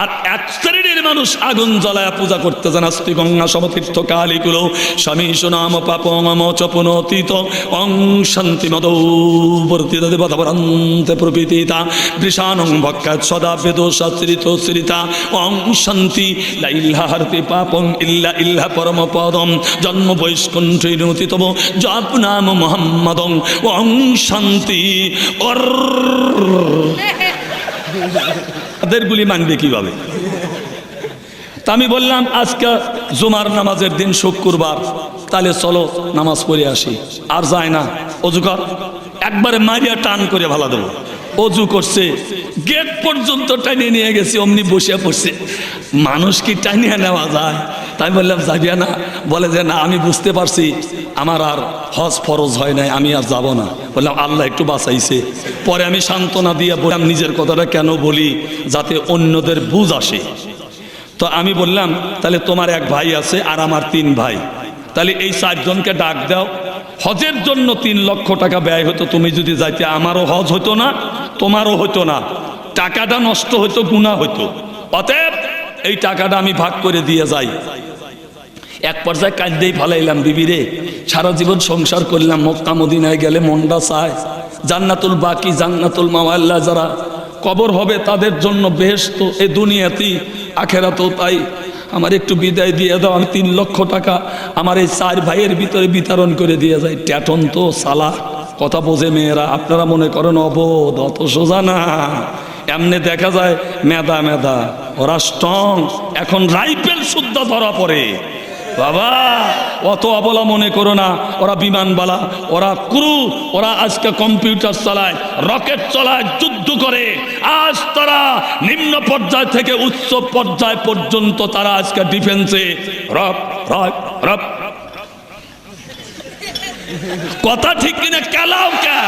আর এক শ্রেণির মানুষ আগুন জ্বলায় পূজা করতে যান আস্তি গঙ্গা সমতীর্থ কালীগুলো স্বামী সুনাম পাপ মম চপনতীত অং শান্তি মদবর্তিত দেবতাবরন্তে প্রকৃতিতা বৃষানং ভক্ষাত সদা বেদ শাস্ত্রিত শ্রিতা। অং শান্তি লাইল্লা হারতি পাপং ইল্লা ইল্লা পরম পদম। জন্ম বৈষ্কণ্ঠিনতিতম জপ নাম মোহাম্মদং। অং শান্তি অর তাদেরগুলি মানবে কীভাবে? তা আমি বললাম, আজকে জুমার নামাজের দিন শুক্রবার, তাহলে চলো নামাজ পড়ে আসি। আর যায় না। অজুকার একবারে মারিয়া টান করে ভালা দেবো। অজু করছে। গেট পর্যন্ত টানিয়ে নিয়ে গেছি, অমনি বসে পড়ছে। মানুষ কি টানিয়ে নেওয়া যায়? তাই বললাম যাবিয়া না। বলে যে, না, আমি বুঝতে পারছি। আমার আর হজ ফরজ হয় নাই, আমি আর যাব না। বললাম, আল্লাহ একটু বাঁচাইছে। পরে আমি সান্ত্বনা দিয়ে বললাম, নিজের কথাটা কেন বলি? যাতে অন্যদের বুঝ আসে। তো আমি বললাম, তাহলে তোমার এক ভাই আছে আর আমার তিন ভাই। তাহলে এই চারজনকে ডাক দাও। হজের জন্য তিন লক্ষ টাকা ব্যয় হতো। তুমি যদি যাইতে, আমারও হজ হতো না। তোমারও হতো না, টাকাটা নষ্ট হতো গুণা হতো অতএব এই টাকাটা আমি ভাগ করে দিয়ে যাই। এক পর্যায়ে কাঁদতেই ফালাইলাম বিবিরে সারা জীবন সংসার করলাম, মক্কা মদিনায় গেলে মনটা চায়। জান্নাতুল বাকি, জান্নাতুল মাওয়াল্লা যারা কবর হবে তাদের জন্য বেশ তো এ দুনিয়াতেই আখেরা তো তাই। আমার একটু বিদায় দিয়ে দাও, আমি তিন লক্ষ টাকা আমার এই চার ভাইয়ের ভিতরে বিতরণ করে দিয়ে যাই। ট্যাটন তো সালা। কথা বোঝে মেয়েরা, আপনারা মনে করেন অবোধ, অত সোজা না। এমনি দেখা যায় মেদা মেদা ওরা স্ট্রং এখন রাইফেল শুদ্ধ ধরা পড়ে। বাবা, অত অবলা মনে করো না, ওরা বিমানবালা, ওরা ক্রু, ওরা আজকে কম্পিউটার চালায়, রকেট চালায়, যুদ্ধ করে। আজ তারা নিম্ন পর্যায় থেকে উচ্চ পর্যায় পর্যন্ত তারা আজকে ডিফেন্সে রপ রব রব কথা ঠিক কিনা কেলাও কে?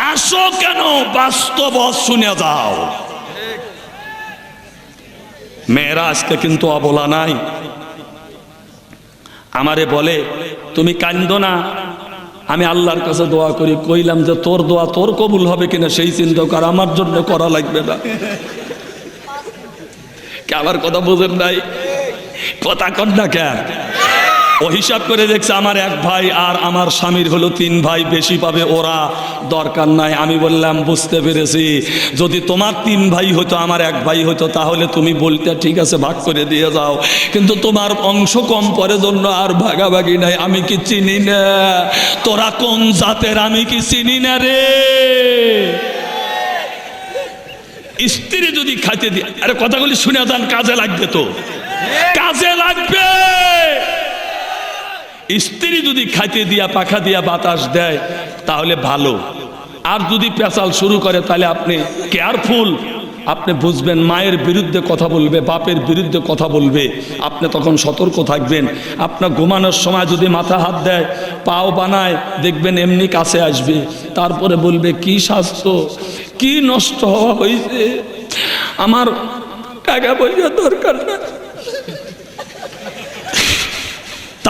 হাসো কেন? বাস্তব শুনে যাও। মেয়েরা আজকে কিন্তু অবলা নাই। আমারে বলে, তুমি কান্দো না। আমি আল্লাহর কাছে দোয়া করি। কইলাম যে তোর দোয়া তোর কবুল হবে কিনা সেই চিন্তা কর আমার জন্য করা লাগবে না। কে আমার কথা বোঝেন নাই? কথা কর না কেন ও হিসাব করে দেখছে আমার এক ভাই আর আমার স্বামীর হলো তিন ভাই, বেশি পাবে ওরা। দরকার নাই, আমি বললাম, বুঝতে পেরেছি। যদি তোমার তিন ভাই হতো আমার এক ভাই হতো তাহলে তুমি বলতে ঠিক আছে, ভাগ করে দিয়ে যাও। কিন্তু তোমার অংশ কম পরে জন্য আর ভাগাভাগি নাই, আমি কি চিনি না? তোরা কোন জাতের, আমি কি চিনি না রে? স্ত্রী যদি খাইতে দিয়ে আরে কথাগুলি শুনে যান, কাজে লাগবে তো। কাজে লাগবে! স্ত্রী যদি খাইতে দিয়া, পাখা দিয়া বাতাস দেয়, তাহলে ভালো। আর যদি পেঁচাল শুরু করে, তাহলে আপনি কেয়ারফুল আপনি বুঝবেন, মায়ের বিরুদ্ধে কথা বলবে, বাপের বিরুদ্ধে কথা বলবে। আপনি তখন সতর্ক থাকবেন। আপনার ঘুমানোর সময় যদি মাথা হাত দেয়, পাও বানায়, দেখবেন এমনি কাছে আসবে। তারপরে বলবে, কি স্বাস্থ্য, কি নষ্ট হওয়া হয়েছে? আমার টাকা পয়সা দরকার না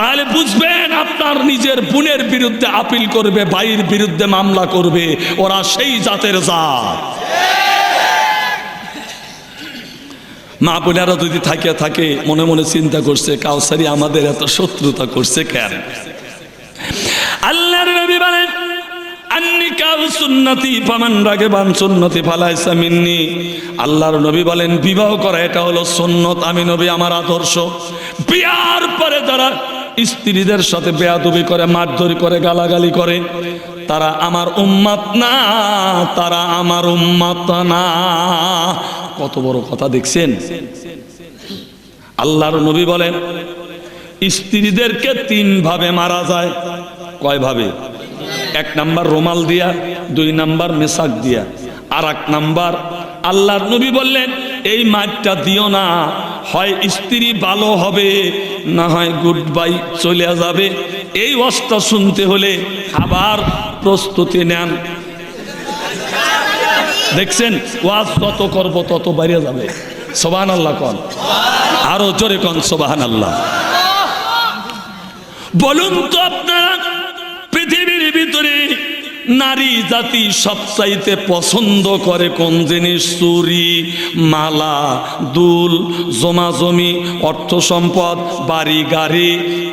তাহলে বুঝবেন আপনার নিজের বোনের বিরুদ্ধে আপিল করবে, ভাইয়ের বিরুদ্ধে মামলা করবে, ওরা সেই জাতের জাত। মা বোনেরা যদি থাকে থাকে, মনে মনে চিন্তা করছে, কাউসারি আমাদের এত শত্রুতা করছে কেন? আল্লাহর নবী বলেন আল্লাহর নবী বলেন, বিবাহ করা, এটা হলো সুন্নত। আমি নবী, আমার আদর্শ। বিয়ার পরে যারা স্ত্রীদের সাথে বেয়াদবি করে, মারধরি করে, গালাগালি করে। তারা আমার উম্মাত না, তারা আমার উম্মাত না। কত বড় কথা দেখছেন? আল্লাহর নবী বলেন, স্ত্রীদেরকে তিন ভাবে মারা যায়। কয় ভাবে? এক নাম্বার রোমাল দিয়া, দুই নাম্বার মেসাক দিয়া। আর এক নাম্বার আল্লাহর নবী বললেন এই মাঠটা দিও না। হয় স্ত্রী ভালো হবে, না হয় গুড বাই চলে যাবে। এই অস্ত্র শুনতে হলে আবার প্রস্তুতি নেন। দেখছেন, ওয়াজ তত করব তত বাইরে যাবে। সোবান আল্লাহ কন। আরও জোরে কন সোবাহান আল্লাহ বলুন তো আপনারা পৃথিবীর ভিতরে নারী জাতি সবচাইতে পছন্দ করে কোন জিনিস? চুরি, মালা, দুল জমা জমি অর্থ সম্পদ, বাড়ি, গাড়ি।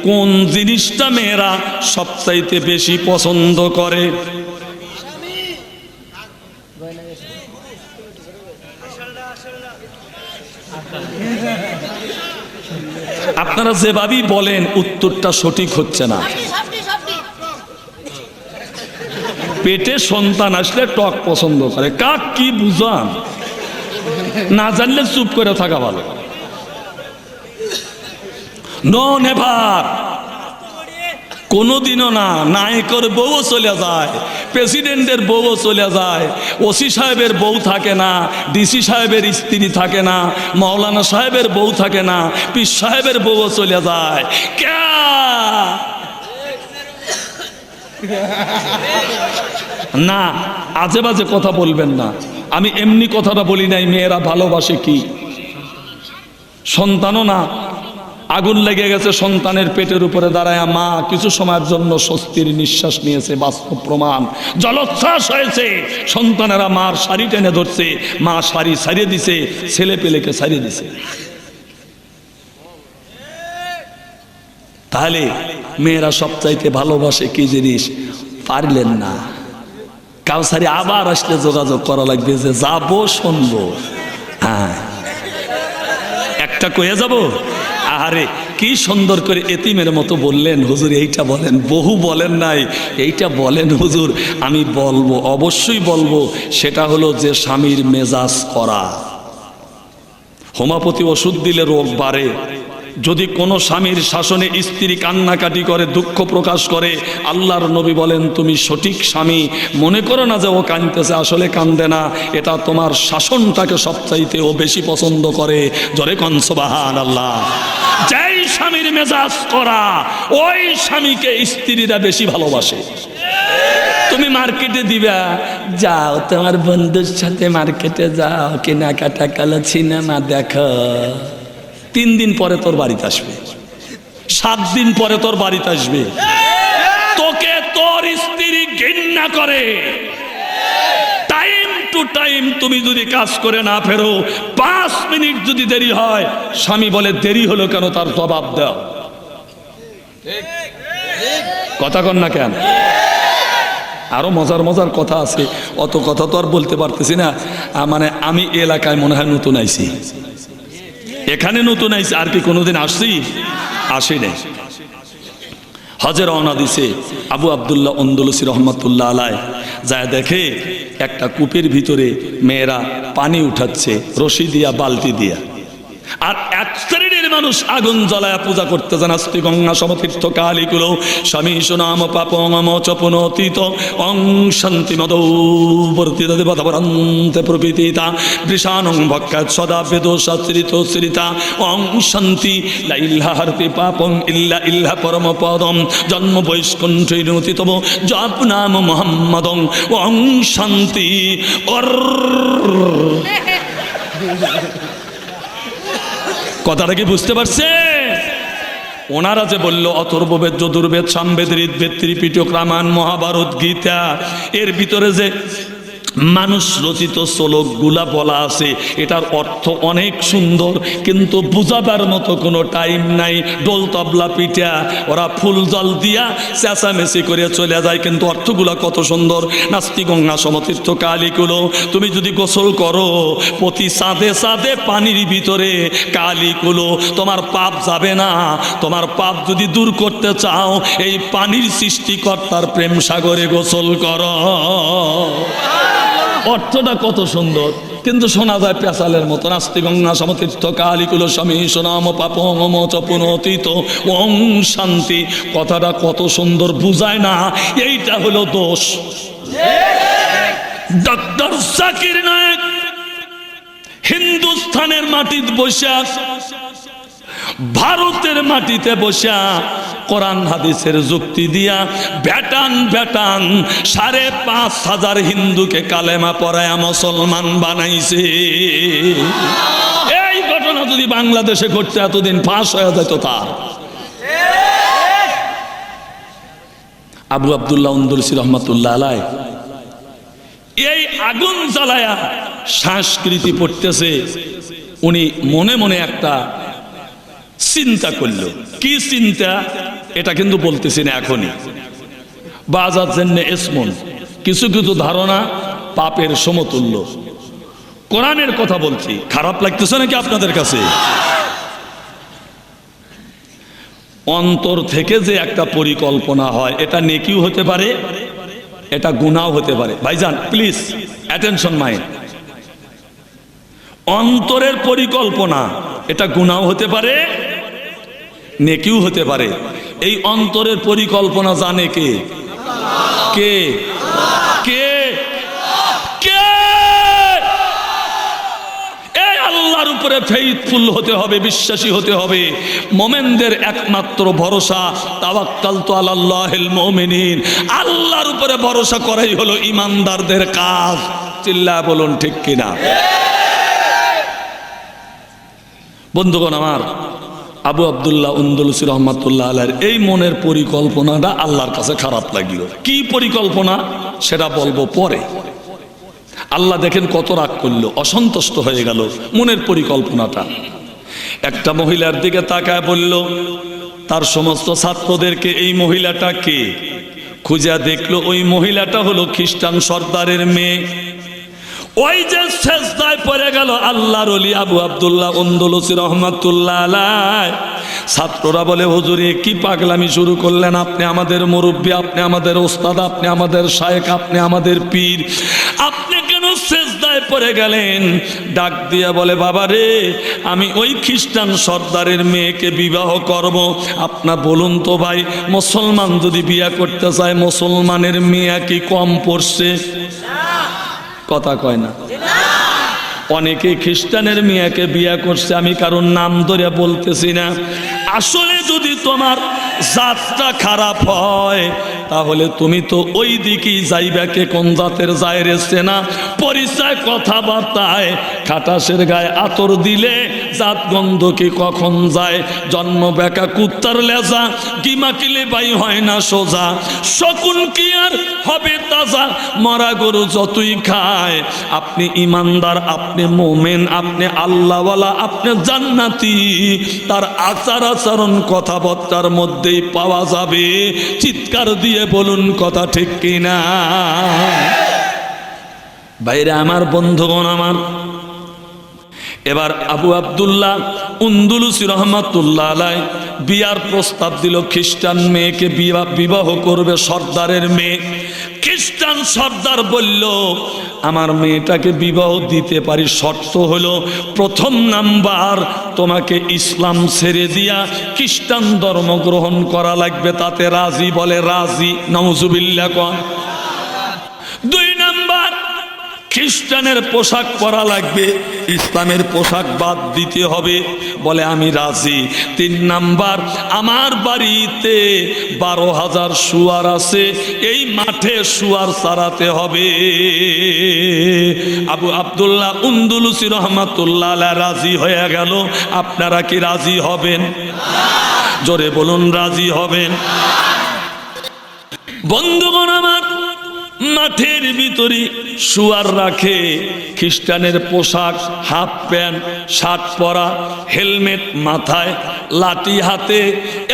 কোন জিনিসটা মেয়েরা সবচাইতে বেশি পছন্দ করে? আপনারা যেভাবেই বলেন, উত্তরটা সঠিক হচ্ছে না। পেটে সন্তান আসলে টক পছন্দ করে। কাক কি বুঝান? না জানলে চুপ করে থাকা ভালো। No never. কোনোদিনও না, নায়কের বউও চলে যায়, প্রেসিডেন্টের বউও চলে যায়, ওসি সাহেবের বউ থাকে না, ডিসি সাহেবের স্ত্রী থাকে না মৌলানা সাহেবের বউ থাকে না, পীর সাহেবের বউও চলে যায়। ক্যা? না, আজে বাজে কথা বলবেন না। আমি এমনি কথাটা বলি নাই, মেয়েরা ভালোবাসে কি? সন্তানও না। আগুন লেগে গেছে, সন্তানের পেটের উপরে দাঁড়ায় মা কিছু সময়ের জন্য স্বস্তির নিঃশ্বাস নিয়েছে, বাস্তব প্রমাণ। জলোচ্ছ্বাস হয়েছে। সন্তানেরা মার শাড়ি টেনে ধরছে, মা শাড়ি সারিয়ে দিছে, ছেলে পেলেকে সারিয়ে দিছে। তাহলে মেয়েরা সবচাইতে ভালোবাসে কি জিনিস? পারলেন না। কাউসারি আবার আসলে যোগাযোগ করা লাগবে যে যাব, শুনব। হ্যাঁ। একটা কয়ে যাব? আরে কি সুন্দর করে এতিমের মতো বললেন। হুজুর, এইটা বলেন। বহু বলেন নাই। এইটা বলেন হুজুর, আমি বলব, অবশ্যই বলব, সেটা হলো যে স্বামীর মেজাজ করা। হোমাপতি ওষুধ দিলে রোগ বাড়ে। যদি কোনো স্বামীর শাসনে স্ত্রী কান্নাকাটি করে, দুঃখ প্রকাশ করে, আল্লাহর নবী বলেন, তুমি সঠিক স্বামী। মনে করো না যে ও কাঁদতেছে, আসলে কান্দে না। এটা তোমার শাসনটাকে সবচাইতে ও বেশি পছন্দ করে। জরে কনসবাহান আল্লাহ যেই স্বামীর মেজাজ করা, ওই স্বামীকে স্ত্রীরা বেশি ভালোবাসে। তুমি মার্কেটে দিবা, যাও তোমার বন্ধুর সাথে মার্কেটে যাও, কেনাকাটা কালো সিনেমা দেখো। তিন দিন পরে তোর বাড়িতে আসবে। সাত দিন পরে তোর বাড়িতে আসবে। তোকে তোর স্ত্রী ঘৃণা করে। টাইম টু টাইম তুমি যদি কাজ করে না ফেরো, পাঁচ মিনিট যদি দেরি হয়, স্বামী বলে, দেরি হলো কেন তার জবাব দাও। কথা কন না কেন? আরও মজার মজার কথা আছে। অত কথা তো আর বলতে পারতেছি না। মানে আমি এলাকায় মনে হয় নতুন আইছি। এখানে নতুন আইস আর কি কোনোদিন আসছি? আসি নাই হজে রওনা দিছে আবু আবদুল্লাহ অন্দুলসি রহমতুল্লাহ আলায় যা দেখে একটা কূপের ভিতরে মেয়েরা পানি উঠাচ্ছে, রশি দিয়া, বালতি দিয়া। আর মানুষ আগুন জ্বলায় পূজা করতে যান আস্তি গঙ্গা সমতীর্থ কালীকুল, স্বামী সুনাম পাপম চপন অতীত অং শান্তি মদবর্তিত দেবতাবরন্তে প্রকৃতিতা বৃষানং ভক্কাত সদা বেদ শাস্ত্রিত শ্রিতা, অং শান্তি লাইল্লাহার্তি পাপং ইল্লা ইল্লা পরম পদম, জন্ম বৈষ্কণ্ঠৈনতিতম জপ নাম মোহাম্মদং, অং শান্তি অর কথাটা কি বুঝতে পারছে? ওনারা যে বলল অথর্ববেদ যদুর্বেদ সামবেদ ঋদ্বেদ ত্রিপিটক, রামায়ণ, মহাভারত, গীতা। এর ভিতরে যে মানুষ রচিত শ্লোকগুলা বলা আছে, এটার অর্থ অনেক সুন্দর, কিন্তু বুঝাবার মতো কোনো টাইম নাই। ডোল তবলা পিঠা, ওরা ফুল জল দিয়া চেঁচামেচি করে চলে যায়, কিন্তু অর্থগুলা কত সুন্দর। নাস্তি গঙ্গা সমতীর্থ কালীগুলো তুমি যদি গোসল করো, প্রতি সাদে সাদে পানির ভিতরে কালীগুলো তোমার পাপ যাবে না। তোমার পাপ যদি দূর করতে চাও, এই পানির সৃষ্টিকর্তার প্রেম সাগরে গোসল করো। অর্থটা কত সুন্দর। কিন্তু শোনা যায় পেশালের মতো নাস্তি গঙ্গা সমতীর্থ কালিকুল স্বামী সোনাম পাপম চপন অতীত। ওং শান্তি। কথাটা কত সুন্দর বুঝায় না, এইটা হলো দোষ। ডক্টর জাকির নায়ক হিন্দুস্থানের মাটিতে বসে ভারতের মাটিতে বসা কোরআন হাদিসের যুক্তি দিয়া ব্যাটান ব্যাটান সাড়ে পাঁচ হাজার হিন্দুকে কালেমা পড়ায় মুসলমান বানাইছে। এই ঘটনা যদি বাংলাদেশে ঘটতে এতদিন ফাঁস হয়ে যেত তার। আবু আবদুল্লাহ উন্দুলসি রহমতুল্লাহ আলাই এই আগুন জ্বালায়া সংস্কৃতি পড়তেছে। উনি মনে মনে একটা চিন্তা করল। কি চিন্তা? এটা কিন্তু বলতেছি না এখনই। বাজার জন্য এসমন। কিছু কিছু ধারণা পাপের সমতুল্য। কোরআনের কথা বলছি। খারাপ লাগতেছে নাকি আপনাদের কাছে? অন্তর থেকে যে একটা পরিকল্পনা হয়, এটা নেকিও হতে পারে, এটা গুনাও হতে পারে। ভাইজান প্লিজ অ্যাটেনশন মাইন্ড অন্তরের পরিকল্পনা, এটা গুনাও হতে পারে নেকিও হতে পারে। এই অন্তরের পরিকল্পনা জানে কে? কে? কে? কে? এই আল্লাহর উপরে ফেইথফুল হতে হবে, বিশ্বাসী হতে হবে। মোমেনদের একমাত্র ভরসা তাওয়াক্কাল তো আল্লাহিল মুমিনিন। আল্লাহর উপরে ভরসা করাই হলো ইমানদারদের কাজ। চিল্লা বলুন ঠিক কিনা? বন্ধুগণ আমার আবু আবদুল্লাহ উন্দুলসি রহমাতুল্লাহ আল্লাহর এই মনের পরিকল্পনাটা আল্লাহর কাছে খারাপ লাগল। কি পরিকল্পনা? সেটা বলব পরে। আল্লাহ দেখেন কত রাগ করল, অসন্তুষ্ট হয়ে গেল মনের পরিকল্পনাটা। একটা মহিলার দিকে তাকায় বলল, তার সমস্ত ছাত্রদেরকে এই মহিলাটা কে? খুঁজা দেখল, ওই মহিলাটা হলো খ্রিস্টান সর্দারের মেয়ে। ওই যে শেষদায় পড়ে গেল আল্লাহর অলি আবু আবদুল্লাহ অন্দলসি রহমাতুল্লাহ আলাই ছাত্ররা বলে, হুজুরে কি পাগলামি শুরু করলেন? আপনি আমাদের মুরব্বী, আপনি আমাদের ওস্তাদ, আপনি আমাদের শায়েক আপনি আমাদের পীর। আপনি কেন শেষদায় পড়ে গেলেন? ডাক দিয়ে বলে, বাবা রে, আমি ওই খ্রিস্টান সর্দারের মেয়েকে বিবাহ করব। আপনার বলুন তো ভাই, মুসলমান যদি বিয়া করতে চায়, মুসলমানের মেয়ে কি কম পড়ছে? কথা কয় না। অনেকে খ্রিস্টানের মেয়েকে বিয়ে করছে আমি কারোর নাম ধরে বলতেছি না। আসলে যদি তোমার জাতটা খারাপ হয়, তাহলে তুমি তো ওই দিকেই যাইবে কে কোন জাতের যায় রেছে না পরিচয় কথাবার্তায় খাটাসের গায়ে আতর দিলে জাত গন্ধ কি কখন যায়? জন্ম বেকা কুত্তার লেজা কিমাকিলে বাই হয় না সোজা। শকুন কি আর হবে তাজা? মরা গরু যতই খায়, আপনি ইমানদার, আপনি মোমেন, আপনি আল্লাহওয়ালা, আপনি জান্নাতি। তার আচার আচরণ কথাবার্তার মধ্যেই পাওয়া যাবে। চিৎকার দিয়ে বলুন কথা ঠিক কিনা? বাইরে আমার বন্ধুগণ আমার, এবার আবু আবদুল্লাহ উন্দুলুসি রহমাতুল্লাহ আলাই বিয়ার প্রস্তাব দিল, খ্রিস্টান মেয়েকে বিবাহ বিবাহ করবে সর্দারের মেয়ে। খ্রিস্টান সর্দার বলল, আমার মেয়েটাকে বিবাহ দিতে পারি শর্ত হলো, প্রথম নাম্বার তোমাকে ইসলাম ছেড়ে দিয়া খ্রিস্টান ধর্ম গ্রহণ করা লাগবে, তাতে রাজি বলে রাজি নমজুবিল্লা কন দুই নাম্বার খ্রিস্টানের পোশাক পরা লাগবে, ইসলামের পোশাক বাদ দিতে হবে। বলে, আমি রাজি। তিন নাম্বার, আমার বাড়িতে বারো হাজার শুয়ার আছে, এই মাঠে শুয়ার সারাতে হবে। আবু আবদুল্লাহ উন্দুলুসি রহমাতুল্লাহ রাজি হয়ে গেল। আপনারা কি রাজি হবেন? জোরে বলুন, রাজি হবেন? বন্ধুগণ আমার মাঠের ভিতরে শুয়ার রাখে। খ্রিস্টানের পোশাক, হাফ প্যান্ট, শার্ট পরা, হেলমেট মাথায়, লাঠি হাতে।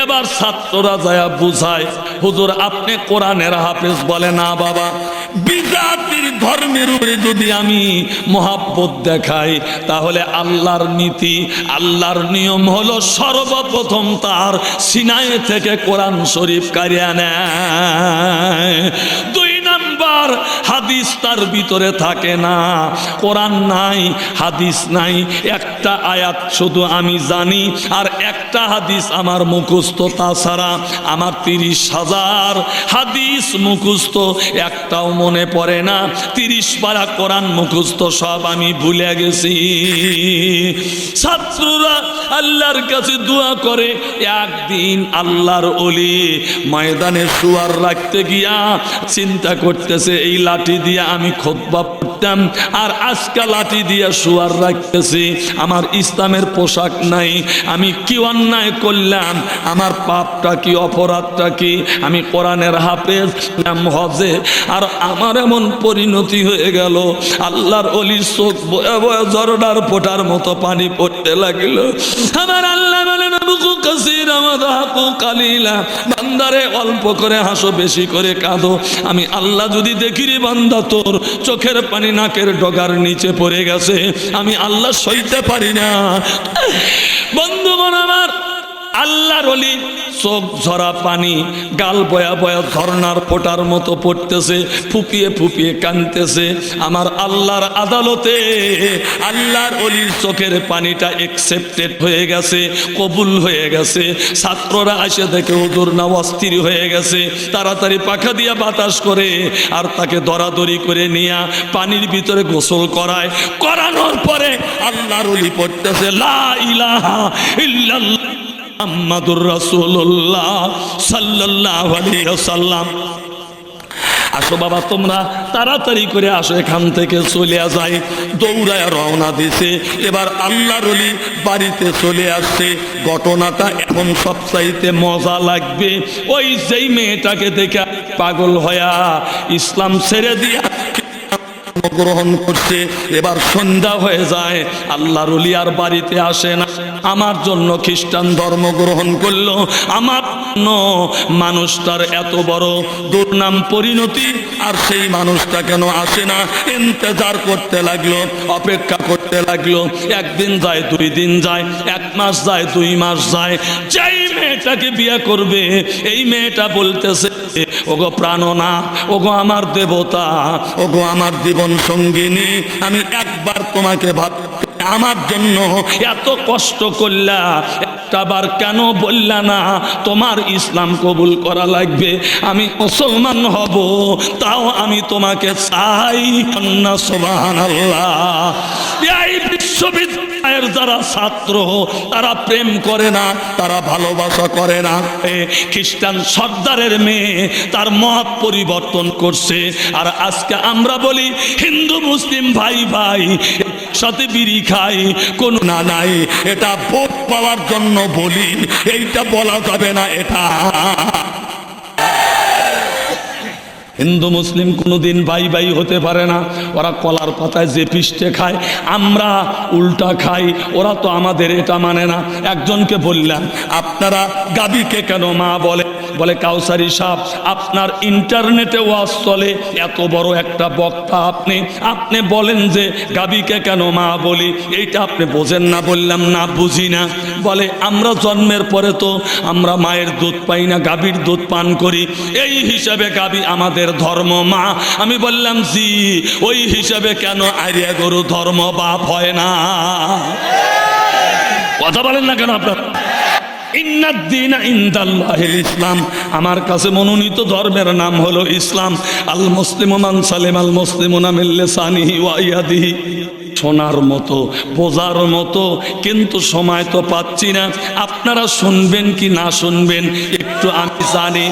এবার ছাত্ররা যায় বুঝায়, হুজুর, আপনি কোরআনের হাফেজ? বলে, না বাবা। বিজাতির ধর্মের উপরে যদি আমি মহাব্বত দেখাই, তাহলে আল্লাহর নীতি, আল্লাহর নিয়ম হলো সর্বপ্রথম তার সিনাই থেকে কোরআন শরীফ কারিয়া নেয় দুই নাম্বার হাদিস তার ভিতরে থাকে না। কোরআন নাই, হাদিস নাই, একটা আয়াত শুধু আমি জানি, আর একটা হাদিস আমার মুখস্থ, তাছাড়া আমার তিরিশ হাজার হাদিস মুখস্থ, একটাও মনে পড়ে না। তিরিশ পারা কোরআন মুখস্থ, সব আমি ভুলে গেছি। ছাত্ররা আল্লাহর কাছে দোয়া করে, একদিন আল্লাহর অলি ময়দানে শুয়ার রাখতে গিয়া চিন্তা করতে বলতেছে এই লাঠি দিয়ে আমি খোদবা পড়তাম, আর আজকে লাঠি দিয়ে শুয়ার রাখতেছি। আমার ইসলামের পোশাক নাই, আমি কি অন্যায় করলাম? আমার পাপটা কি, অপরাধটা কি? আমি কোরআনের হাফেজ হজে, আর আমার এমন পরিণতি হয়ে গেল। আল্লাহর অলির চোখ বয়ে বয়ে জরডার ফোটার মতো পানি পড়তে লাগিল। আমার আল্লাহ বলেন কালিলা। বান্দারে অল্প করে হাসো, বেশি করে কাঁদো। আমি আল্লাহ যদি দেখি রে বান্দা তোর চোখের পানি নাকের ডগার নিচে পড়ে গেছে, আমি আল্লাহ সইতে পারি না। বন্ধুগণ আমার আল্লাহর অলি চোখ ঝরা পানি, গাল বয়া বয়া ঝর্নার ফোটার মতো পড়তেছে, ফুপিয়ে ফুপিয়ে কানতেছে আমার আল্লাহর আদালতে আল্লাহর অলির চোখের পানিটা একসেপ্টেড হয়ে গেছে, কবুল হয়ে গেছে। ছাত্ররা আসে দেখে হুজুর না অস্থির হয়ে গেছে। তাড়াতাড়ি পাখা দিয়া বাতাস করে আর তাকে দরাদরি করে নিয়ে পানির ভিতরে গোসল করায়। করানোর পরে আল্লাহর অলি পড়তেছে, লা ইলাহা ইল্লাল্লাহ। আম্মাদুর রাসূলুল্লাহ সাল্লাল্লাহু আলাইহি ওয়াসাল্লাম। আসো বাবা, তোমরা তাড়াতাড়ি করে আসো, এখান থেকে চলে যায় দৌড়ায় রওনা দিছে এবার আল্লাহ রলি বাড়িতে চলে আসছে। ঘটনাটা এখন সবচাইতে মজা লাগবে। ওই যেই মেয়েটাকে দেখে পাগল হয়া ইসলাম ছেড়ে দিয়া গ্রহণ করছে। এবার সন্ধ্যা হয়ে যায়। আল্লাহ রলি আর বাড়িতে আসে না। আমার জন্য খ্রিস্টান ধর্ম গ্রহণ করল। আমার জন্য মানুষটার এত বড় দুর্নাম পরিণতি, আর সেই মানুষটা কেন আসে না? ইন্তজার করতে লাগল, অপেক্ষা করতে লাগল। একদিন যায়, দুই দিন যায়, এক মাস যায়, দুই মাস যায়। যেই মেয়েটাকে বিয়ে করবে, এই মেয়েটা বলতেছে, ওগো প্রাণনা, ওগো আমার দেবতা, ওগো আমার জীবন সঙ্গিনী, আমি একবার তোমাকে ভাব আমার জন্য এত কষ্ট করলা একটাবার কেন বললা না? তোমার ইসলাম কবুল করা লাগবে, আমি মুসলমান হব, তাও আমি তোমাকে চাই না সোবাহান আল্লাহ এই বিশ্ববিদ্যালয়ের যারা ছাত্র, তারা প্রেম করে না, তারা ভালোবাসা করে না। খ্রিস্টান সর্দারের মেয়ে, তার মত পরিবর্তন করছে। আর আজকে আমরা বলি, হিন্দু, মুসলিম, ভাই ভাই সাথে বিড়ি খাই কোনো না নাই। এটা ভোট পাওয়ার জন্য বলি, এইটা বলা যাবে না এটা। হিন্দু মুসলিম কোনোদিন বাই বাই হতে পারে না। ওরা কলার পাতায় যে পিষ্টে খায়, আমরা উল্টা খাই, ওরা তো আমাদের এটা মানে না। একজনকে বললাম, আপনারা গাবিকে কেন মা বলে? বলে, কাউসারি সাপ আপনার ইন্টারনেটে ওয়াজ চলে। এত বড় একটা বক্তা আপনি। আপনি বলেন যে গাবিকে কেন মা বলি? এইটা আপনি বোঝেন না, বললাম না, বুঝি না। বলে, আমরা জন্মের পরে তো আমরা মায়ের দুধ পাই না, গাভীর দুধ পান করি। এই হিসাবে গাবি আমাদের ধর্ম মা। আমি বললাম, জি, ওই হিসাবে কেন আরিয়া গরু ধর্ম বাপ হয় না? কথা বলেন না কেন আপনার? ইসলাম। আমার কাছে মনোনীত ধর্মের নাম হলো ইসলাম। আল মুসলিম মান সালেম, আল মুসলিম ইয়াদিহি। শোনার মতো, বোঝার মতো, কিন্তু সময় তো পাচ্ছি না। আপনারা শুনবেন কি না শুনবেন, একটু আমি জানি।